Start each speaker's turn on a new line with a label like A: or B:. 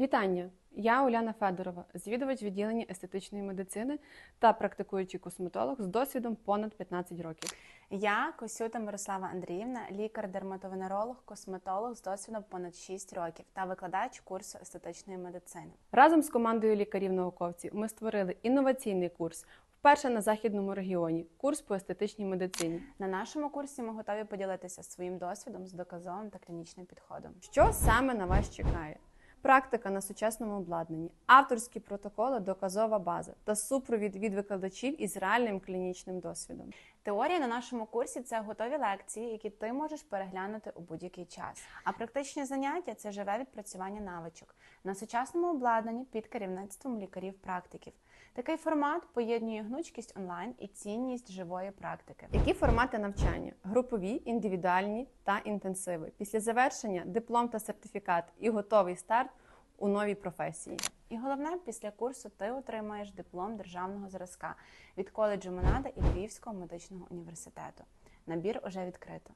A: Вітання! Я Уляна Федорова, звідувач відділення естетичної медицини та практикуючий косметолог з досвідом понад 15 років.
B: Я Косюта Мирослава Андріївна, лікар-дерматовенеролог, косметолог з досвідом понад 6 років та викладач курсу естетичної медицини.
A: Разом з командою лікарів-науковців ми створили інноваційний курс вперше на західному регіоні курс по естетичній медицині.
B: На нашому курсі ми готові поділитися своїм досвідом з доказовим та клінічним підходом.
A: Що саме на вас чекає? Практика на сучасному обладнанні, авторські протоколи, доказова база та супровід від викладачів із реальним клінічним досвідом.
B: Теорія на нашому курсі це готові лекції, які ти можеш переглянути у будь-який час. А практичні заняття це живе відпрацювання навичок на сучасному обладнанні під керівництвом лікарів-практиків. Такий формат поєднує гнучкість онлайн і цінність живої практики.
A: Які формати навчання? Групові, індивідуальні та інтенсиви. Після завершення диплом та сертифікат і готовий старт у новій професії.
B: І головне, після курсу ти отримаєш диплом державного зразка від коледжу Монада і Львівського медичного університету. Набір уже відкрито.